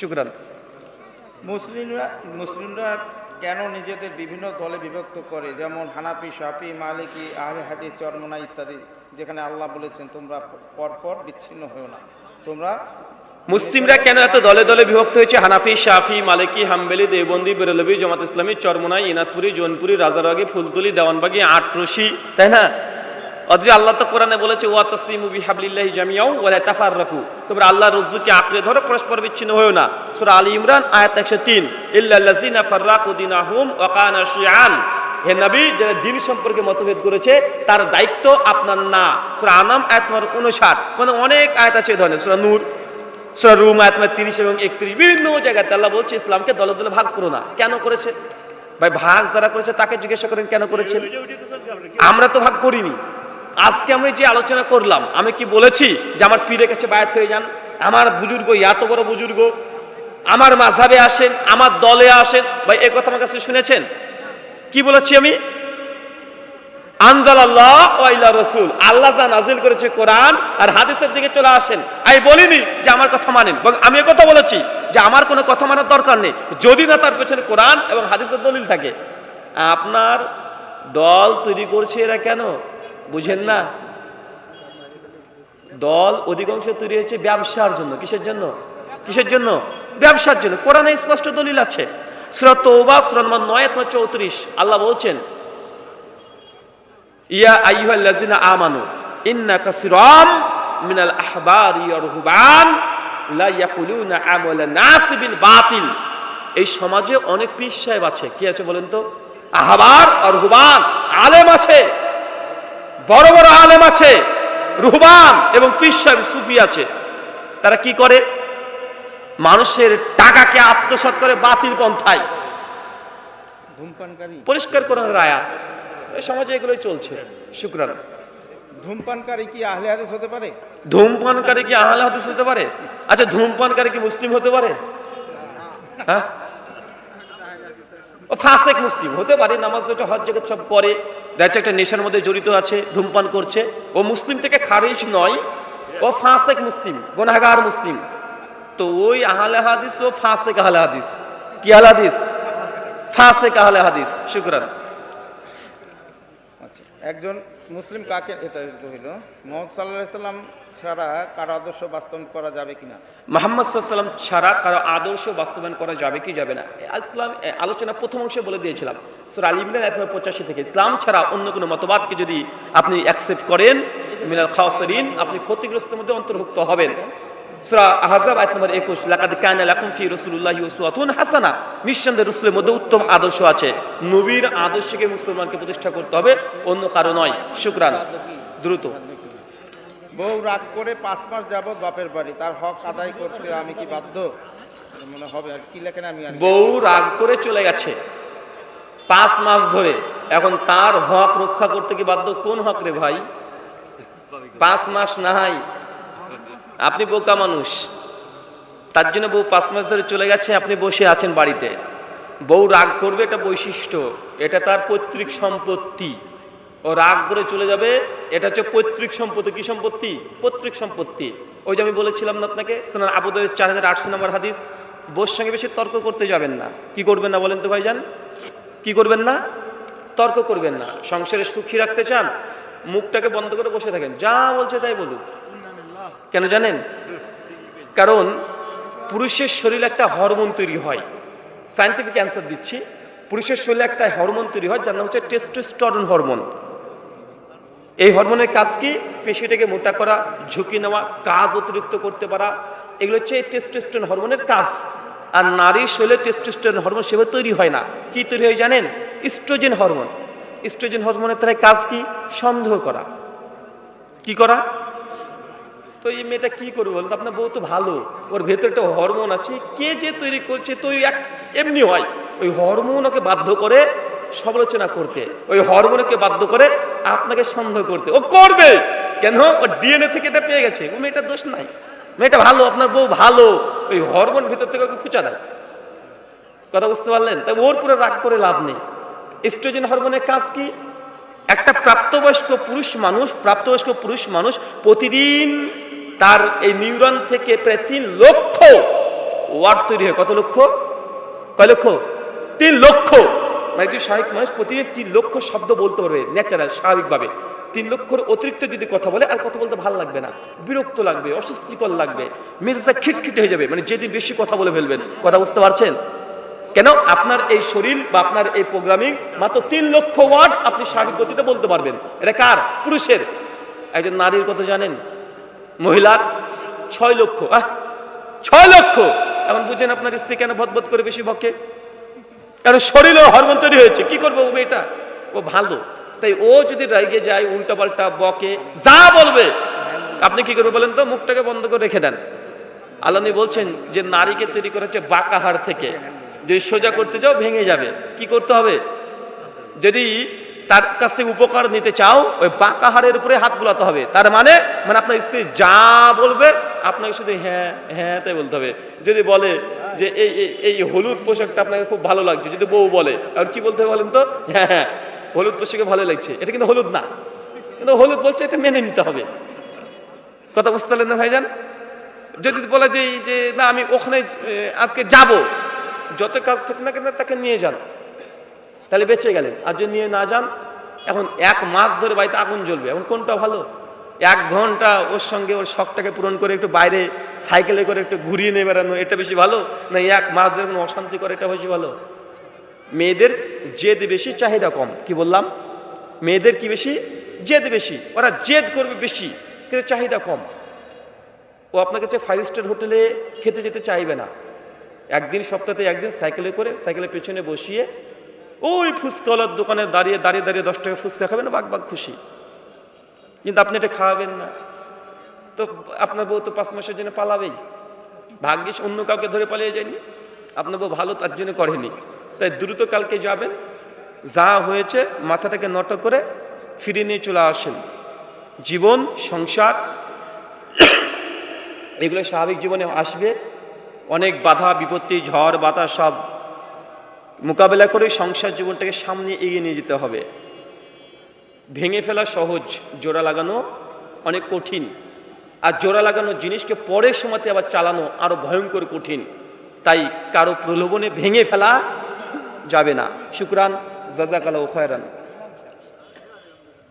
শুক্রান মুসলিমরা মুসলিমরা কেন নিজেদের বিভিন্ন দলে বিভক্ত করে? যেমন হানাফি শাফি মালিকি আহলে হাদিস চরমনা ইত্যাদি যেখানে আল্লাহ বলেছেন তোমরা পরপর বিচ্ছিন্ন হও না। তোমরা মুসলিমরা কেন এত দলে দলে বিভক্ত হয়েছে? হানাফি শাফি মালিকি হাম্বেলি দেবন্দি বেরলবি জামাত ইসলামী চরমনাই ইনাতপুরি জোনপুরি রাজারবাগি ফুলতলি দেওয়ানবাগি আটরশি তাই না? অথচ আল্লাহ তো কোরআনে বলেছে, ওয়া তাসিমু বিহাবলিল্লাহি জামিয়াও ওয়ালা তাফাররাকু। তোমরা আল্লাহর রজ্জুকে আঁকড়ে ধরো, পরস্পর বিচ্ছিন্ন হয়েও না। সূরা আলী ইমরান, আয়াত 103 ইল্লাল্লাযিনা ফাররাকু দিনাহুম ওয়া কানা শিয়ান হে নবী, যারা দিন সম্পর্কে মতভেদ করেছে, তার দায়িত্ব আপনার না। সূরা আনাম, আয়াত নম্বর 59 কোন অনেক আয়াত আছে ধরনের। সূরা নূর, সূরা রুম, আয়াত নম্বর 30 এবং 31 বিভিন্ন জায়গাতে আল্লাহ বলছে, ইসলামকে দলে দলে ভাগ করো না। কেন করেছে? ভাই, ভাগ যারা করেছে, তাকে জিজ্ঞাসা করেন, কেন করেছেন আমরা তো ভাগ করিনি। আজকে আমি যে আলোচনা করলাম, আমি কি বলেছি যে আমার পীরের কাছে বায়াত হয়ে যান? আমার বুজুর্গ এত বড় বুজুর্গ, আমার মাঝাবে আসেন, আমার দলে আসেন, ভাই, এ কথা আমার কাছে শুনেছেন? কি বলেছি আমি? আনজাল আল্লাহ ওয়াইলা রসুল। আল্লাহ যা নাজিল করেছে কোরআন আর হাদিসের দিকে চলে আসেন। আমি বলিনি যে আমার কথা মানেন আমি কথা বলেছি যে আমার কোনো কথা মানার দরকার নেই। যদি না তার পেছনে কোরআন এবং হাদিসের দলিল থাকে। আপনার দল তৈরি করছে এরা কেন? বুঝেন না? দল অধিকাংশ তৈরি হয়েছে ব্যবসার জন্য। কিসের জন্য? কিসের জন্য? ব্যবসার জন্য। কোরআনে স্পষ্ট দলিল আছে। 9 নম্বর 34 আল্লাহ বলছেন, ইয়া আমানু ইন্না কাসিরাম মিনাল লা ইয়াকুলুনা নাস বিল বাতিল। এই সমাজে অনেক পীর সাহেব আছে। কি আছে বলেন তো? আহবার আর রুহবান। আলেম আছে। বড় বড় আলেম আছে রুহবান এবং সাহেব সুফি আছে। তারা কি করে? মানুষের টাকাকে আত্মসাৎ করে বাতিল পন্থায়। ধূমপানকারী। পরিষ্কার করার আয়াত এই সমাজে এগুলোই চলছে। শুক্রান ধূমপানকারী কি আহলে হাদিস হতে পারে? ধূমপানকারী কি আহলে হাদিস হতে পারে? আচ্ছা ধূমপানকারী কি মুসলিম হতে পারে? হ্যাঁ? ও ফাসেক মুসলিম হতে পারে নামাজ যেটা হজ জগৎ সব করে। যাচ্ছে একটা নেশার মধ্যে জড়িত আছে, ধূমপান করছে। ও মুসলিম থেকে খারিজ নয়, ও ফাঁসেক মুসলিম গোনাগার মুসলিম। তো ওই আহলে হাদিস ও ফাঁসেক আহলে হাদিস। কি আহলে হাদিস? ফাঁসেক আহলে হাদিস। শুক্রান। আচ্ছা একজন মুসলিম কাকে, এটা কহিল মোহাম্মদ সাল্লাহ সাল্লাম ছাড়া কারও আদর্শ বাস্তবায়ন করা যাবে কিনা? মোহাম্মদ সাল্লাম ছাড়া কারও আদর্শ বাস্তবায়ন করা যাবে কি যাবে না? ইসলাম আলোচনা প্রথম অংশে বলে দিয়েছিলাম। সুর আলী ইমরান এক পঁচাশি থেকে, ইসলাম ছাড়া অন্য কোনো মতবাদকে যদি আপনি অ্যাকসেপ্ট করেন, মিনাল খাওয়াসরিন, আপনি ক্ষতিগ্রস্তের মধ্যে অন্তর্ভুক্ত হবেন। সুরা আহজাব আয়াত নম্বর একুশ লাকাদ কানা লাকুম ফি রাসূলুল্লাহি উসওয়াতুন হাসানা। নিঃসন্দেহে রাসূলের মধ্যে উত্তম আদর্শ আছে। নবীর আদর্শকে মুসলমানকে প্রতিষ্ঠা করতে হবে অন্য কারও নয়। শুকরান। দ্রুত। বউ রাগ করে পাঁচ মাস যাবৎ বাপের বাড়ি তার হক আদায় করতে আমি কি বাধ্য? মনে হবে আর কি লেখেন আমি বউ রাগ করে চলে গেছে। পাঁচ মাস ধরে। এখন তার হক রক্ষা করতে কি বাধ্য? কোন হক রে ভাই? পাঁচ মাস নাই। আপনি বোকা মানুষ। তার জন্য বউ পাঁচ মাস ধরে চলে গেছে, আপনি বসে আছেন বাড়িতে। বউ রাগ করবে, এটা বৈশিষ্ট্য। এটা তার পৈতৃক সম্পত্তি। ও রাগ করে চলে যাবে, এটা হচ্ছে পৈতৃক সম্পত্তি। কি সম্পত্তি? পৈতৃক সম্পত্তি। ওই যে আমি বলেছিলাম না আপনাকে, সোনার আবুদের চার হাজার আটশো নম্বর হাদিস বোর সঙ্গে বেশি তর্ক করতে যাবেন না। কি করবেন না বলেন তো ভাইজান? কি করবেন না? তর্ক করবেন না। সংসারে সুখী রাখতে চান, মুখটাকে বন্ধ করে বসে থাকেন। যা বলছে তাই বলুক। কেন জানেন? কারণ পুরুষের শরীরে একটা হরমোন তৈরি হয়। সায়েন্টিফিক অ্যান্সার দিচ্ছি। পুরুষের শরীরে একটা হরমোন তৈরি হয়, যার নাম হচ্ছে টেস্টোস্টেরন হরমোন এই হরমোনের কাজ কি? পেশিটাকে মোটা করা, ঝুঁকি নেওয়া, কাজ অতিরিক্ত করতে পারা। এগুলো হচ্ছে টেস্টোস্টেরন হরমোনের কাজ। আর নারীর শরীরে টেস্টোস্টেরন হরমোন সেভাবে তৈরি হয় না। কি তৈরি হয় জানেন? ইস্ট্রোজেন হরমোন ইস্ট্রোজেন হরমোনের তারা কাজ কি? সন্দেহ করা। কি করা? তো এই মেয়েটা কি করবে বলতো আপনার বউ তো ভালো। ওর ভেতরে একটা হরমোন আছে। কে যে তৈরি করছে তৈরি এক এমনি হয়। ওই হরমোন ওকে বাধ্য করে সমালোচনা করতে। ওই হরমোনকে বাধ্য করে আপনাকে সন্দেহ করতে। ও করবে! কেন? ও ডিএনএ থেকে এটা পেয়ে গেছে। ও মেয়েটার দোষ নাই। মেয়েটা ভালো, আপনার বউ ভালো। ওই হরমোন ভিতর থেকে ওকে খুঁচা দেয় কথা বুঝতে পারলেন? তাই ওর পুরো রাগ করে লাভ নেই। এস্ট্রোজেন হরমোনের কাজ কি? একটা প্রাপ্তবয়স্ক পুরুষ মানুষ প্রাপ্তবয়স্ক পুরুষ মানুষ প্রতিদিন তার এই নিউরন থেকে প্রায় তিন লক্ষ ওয়ার্ড তৈরি হয়। কত লক্ষ? কয় লক্ষ? তিন লক্ষ। মানে একটি স্বাভাবিক মানুষ প্রতিদিন তিন লক্ষ শব্দ বলতে পারবে ন্যাচারাল, স্বাভাবিকভাবে। তিন লক্ষর অতিরিক্ত যদি কথা বলে, আর কথা বলতে ভালো লাগবে না। বিরক্ত লাগবে, অস্বস্তিকর লাগবে। মেজাজটা খিটখিটে হয়ে যাবে। মানে যেদিন বেশি কথা বলে ফেলবেন, কথা বুঝতে পারছেন? কেন? আপনার এই শরীর বা আপনার এই প্রোগ্রামিং মাত্র তিন লক্ষ ওয়ার্ড আপনি স্বাভাবিক গতিতে বলতে পারবেন। এটা কার? পুরুষের। একজন নারীর কথা জানেন? মহিলার ছয় লক্ষ ছয় লক্ষ। এখন বুঝেন আপনার স্ত্রী কেন ভদভদ করে বেশি বকে? কারণ শরীরে হরমোন তৈরি হয়েছে? কি করব ও এটা ও ভালো। তাই ও যদি রাইগে যায় উল্টা পাল্টা বকে, যা বলবে, আপনি কি করবে বলেন তো? মুখটাকে বন্ধ করে রেখে দেন। আলানি বলছেন যে নারীকে তৈরি করেছে বাঁকাহার থেকে। যদি সোজা করতে যাও, ভেঙে যাবে। কি করতে হবে? যদি তার কাছ থেকে উপকার নিতে চাও, ওই বাঁকা হাড়ের উপরে হাত বোলাতে হবে। তার মানে মানে আপনার স্ত্রী যা বলবে, আপনাকে শুধু হ্যাঁ হ্যাঁ তাই বলতে হবে। যদি বলে যে এই, এই- হলুদ পোশাকটা আপনাকে খুব ভালো লাগছে, যদি বউ বলে আর কি বলতে হবে বলেন তো? হ্যাঁ হ্যাঁ হলুদ পোশাকে ভালো লাগছে। এটা কিন্তু হলুদ না। কিন্তু হলুদ বলছে এটা মেনে নিতে হবে। কথা বুঝতে পারলেন না ভাইজান? যদি বলে যে যে না, আমি ওখানে আজকে যাব, যত কাজ থাক না কেন তাকে নিয়ে যান। তাহলে বেঁচে গেলেন। আর যদি নিয়ে না যান, এখন এক মাস ধরে বাড়িতে আগুন জ্বলবে। এখন কোনটা ভালো? এক ঘণ্টা ওর সঙ্গে ওর শখটাকে পূরণ করে একটু বাইরে সাইকেলে করে একটু ঘুরিয়ে নিয়ে বেড়ানো, এটা বেশি ভালো? না এক মাস ধরে কোনো অশান্তি করে, এটা বেশি ভালো? মেয়েদের জেদ বেশি, চাহিদা কম। কি বললাম? মেয়েদের কি বেশি? জেদ বেশি। ওরা জেদ করবে বেশি, কিন্তু চাহিদা কম। ও আপনার কাছে ফাইভ স্টার হোটেলে খেতে যেতে চাইবে না, একদিন সপ্তাহে একদিন সাইকেলে করে, সাইকেলের পেছনে বসিয়ে ওই ফুচকাওয়ালার দোকানে দাঁড়িয়ে দাঁড়িয়ে দাঁড়িয়ে দশ টাকা ফুচকা খাবেন বাঘ বাঘ খুশি। কিন্তু আপনি এটা খাওয়াবেন না। তো আপনার বউ তো পাঁচ মাসের জন্য পালাবেই। ভাগ্যিস অন্য কাউকে ধরে পালিয়ে যায়নি। আপনার বউ ভালো তার জন্য করেনি। তাই দ্রুত কালকে যাবেন। যা হয়েছে মাথাটাকে নট করে ফিরে নিয়ে চলে আসেন। জীবন, সংসার, এগুলো স্বাভাবিক জীবনে আসবে। অনেক বাধা, বিপত্তি, ঝড়, বাতাস সব মোকাবেলা করে সংসার জীবনটাকে সামনে এগিয়ে নিয়ে যেতে হবে। ভেঙে ফেলা সহজ জোড়া লাগানো অনেক কঠিন। আর জোড়া লাগানো জিনিসকে পরের সময়তে আবার চালানো আরও ভয়ঙ্কর কঠিন। তাই কারও প্রলোভনে ভেঙে ফেলা যাবে না। শুক্রান জাজাকালা খয়রান।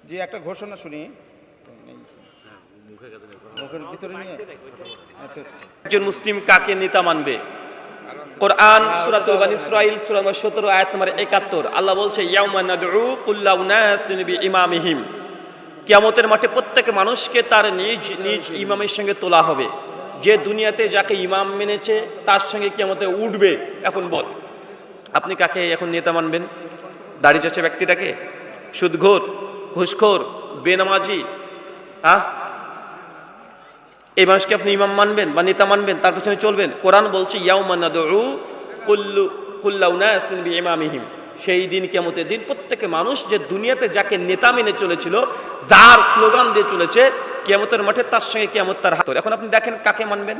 যে একটা ঘোষণা শুনি। নিয়ে? আচ্ছা। একজন মুসলিম কাকে নেতা মানবে? কোরআন, সূরাতুল বানি ইসরাইল সূরা নম্বর 17 আয়াত নম্বর 71 আল্লাহ বলছে, ইয়াউমা নাদউ কুল্লা উনাসিন বিইমামিহিম। কিয়ামতের মাঠে প্রত্যেক মানুষকে তার নিজ নিজ ইমামের সঙ্গে তোলা হবে। যে দুনিয়াতে যাকে ইমাম মেনেছে, তার সঙ্গে কিয়ামতে উঠবে এখন বল আপনি কাকে এখন নেতা মানবেন? দাড়ি চাচ্ছে ব্যক্তিটাকে? সুদঘোর, ঘুষখোর, বেনামাজি হ্যাঁ এই মানুষকে আপনি ইমাম মানবেন বা নেতা মানবেন? তার পেছনে চলবেন। কোরআন বলছে কুল্লু বিইমামিহিম। সেই দিন কেমতের দিন প্রত্যেকে মানুষ যে দুনিয়াতে যাকে নেতা মেনে চলেছিল, যার স্লোগান দিয়ে চলেছে কেমতের মাঠে তার সঙ্গে কেমত তার হাত এখন আপনি দেখেন কাকে মানবেন?